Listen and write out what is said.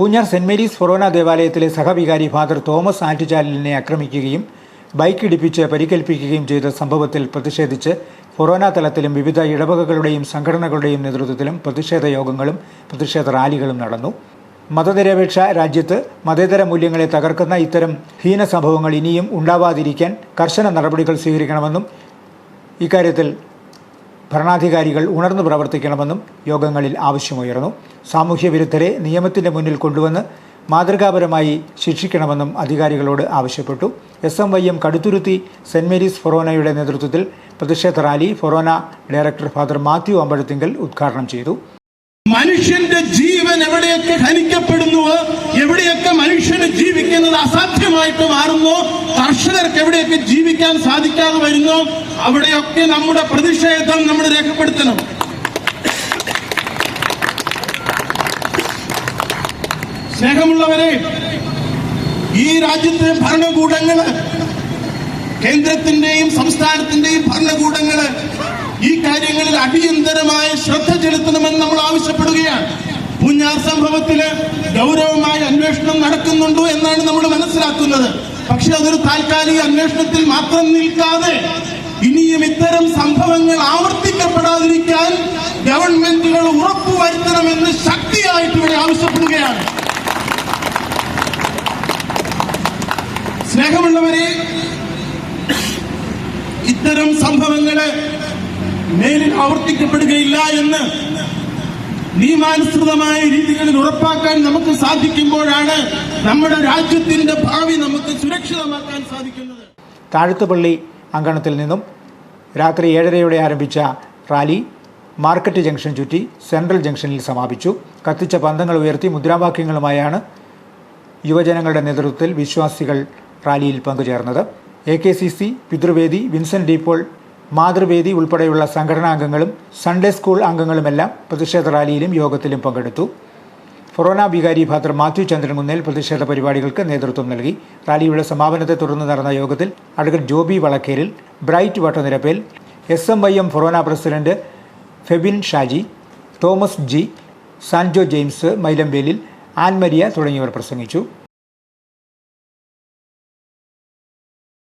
Poonjar saint Mary's ഫൊറോന ദേവാലയത്തിലെ സഹവികാരി father Thomas ആറ്റുചാലിനെ ആക്രമിക്കുകയും bike ഇടിപ്പിച്ച് പരിക്കേൽപ്പിക്കുകയും ചെയ്ത സംഭവത്തിൽ പ്രതിഷേധിച്ച് ഫൊറോന തലത്തിലും വിവിധ ഇടവകകളുടെയും സംഘടനകളുടെയും നേതൃത്വത്തിലും പ്രതിഷേധ യോഗങ്ങളും പ്രതിഷേധ റാലികളും നടന്നു. മതനിരപേക്ഷ രാജ്യത്ത് മതേതര മൂല്യങ്ങളെ തകർക്കുന്ന ഇത്തരം ഹീന സംഭവങ്ങൾ ഇനിയും ഉണ്ടാവാതിരിക്കാൻ കർശന നടപടികൾ സ്വീകരിക്കണമെന്നും ഇക്കാര്യത്തിൽ ഭരണാധികാരികൾ ഉണർന്നു പ്രവർത്തിക്കണമെന്നും യോഗങ്ങളിൽ ആവശ്യമുയർന്നു. സാമൂഹ്യ വിരുദ്ധരെ നിയമത്തിന്റെ മുന്നിൽ കൊണ്ടുവന്ന് മാതൃകാപരമായി ശിക്ഷിക്കണമെന്നും അധികാരികളോട് ആവശ്യപ്പെട്ടു. S M Y M Kaduthuruthy saint Mary's ഫൊറോനയുടെ നേതൃത്വത്തിൽ പ്രതിഷേധ rally forane director father Mathew Ambazhathinkal ഉദ്ഘാടനം ചെയ്തു. മനുഷ്യന്റെ ജീവൻ എവിടെയൊക്കെ ഹനിക്കപ്പെടുന്നുവോ എവിടെയൊക്കെ മനുഷ്യന് ജീവിക്കുന്നത് അസാധ്യമായിട്ട് മാറുന്നു കർഷകർക്ക് എവിടെയൊക്കെ ജീവിക്കാൻ സാധിക്കാതെ വരുന്നു അവിടെയൊക്കെ നമ്മുടെ പ്രതിഷേധം നമ്മൾ രേഖപ്പെടുത്തണം. സ്നേഹമുള്ളവരെ ഈ രാജ്യത്തെ ഭരണകൂടങ്ങൾ കേന്ദ്രത്തിന്റെയും സംസ്ഥാനത്തിന്റെയും ഭരണകൂടങ്ങൾ ആവശ്യപ്പെടുകയാണ് പൂഞ്ഞാർ സംഭവത്തിൽ ഗൗരവമായ അന്വേഷണം നടക്കുന്നുണ്ടോ എന്നാണ് നമ്മൾ മനസ്സിലാക്കുന്നത്. പക്ഷെ അതൊരു താൽക്കാലിക അന്വേഷണത്തിൽ മാത്രം നിൽക്കാതെ ഇനിയും ഇത്തരം സംഭവങ്ങൾ ആവർത്തിക്കപ്പെടാതിരിക്കാൻ ഗവൺമെന്റുകൾ ഉറപ്പുവരുത്തണമെന്ന് ശക്തിയായിട്ട് ഇവിടെ ആവശ്യപ്പെടുകയാണ്. സ്നേഹമുള്ളവരെ ഇത്തരം സംഭവങ്ങൾ മേലിൽ ആവർത്തിക്കപ്പെടുകയില്ല എന്ന് നിയമാനുസൃതമായ രീതികളിൽ ഉറപ്പാക്കാൻ നമുക്ക് സാധിക്കുമ്പോഴാണ് നമ്മുടെ രാജ്യത്തിന്റെ ഭാവി നമുക്ക് സുരക്ഷിതമാക്കാൻ സാധിക്കുന്നത്. താഴത്തുപള്ളി അങ്കണത്തിൽ നിന്നും രാത്രി ഏഴരയോടെ ആരംഭിച്ച റാലി മാർക്കറ്റ് ജംഗ്ഷൻ ചുറ്റി സെൻട്രൽ ജംഗ്ഷനിൽ സമാപിച്ചു. കത്തിച്ച പന്തങ്ങൾ ഉയർത്തി മുദ്രാവാക്യങ്ങളുമായാണ് യുവജനങ്ങളുടെ നേതൃത്വത്തിൽ വിശ്വാസികൾ റാലിയിൽ പങ്കുചേർന്നത്. A K C C Pithruvedi Vincent de Paul Mathruvedi ഉൾപ്പെടെയുള്ള സംഘടനാംഗങ്ങളും സൺഡേ സ്കൂൾ അംഗങ്ങളുമെല്ലാം പ്രതിഷേധ റാലിയിലും യോഗത്തിലും പങ്കെടുത്തു. ഫൊറോന വികാരി ഭാത്ര മാത്യു ചന്ദ്രൻകുന്നേൽ പ്രതിഷേധ പരിപാടികൾക്ക് നേതൃത്വം നൽകി. റാലിയുടെ സമാപനത്തെ തുടർന്ന് നടന്ന യോഗത്തിൽ advocate Joby Valakkeril Bright Vattanirappel S M Y M forane president Febin Shaji Thomas G Sanjo James Mylambelil Annmaria തുടങ്ങിയവർ പ്രസംഗിച്ചു.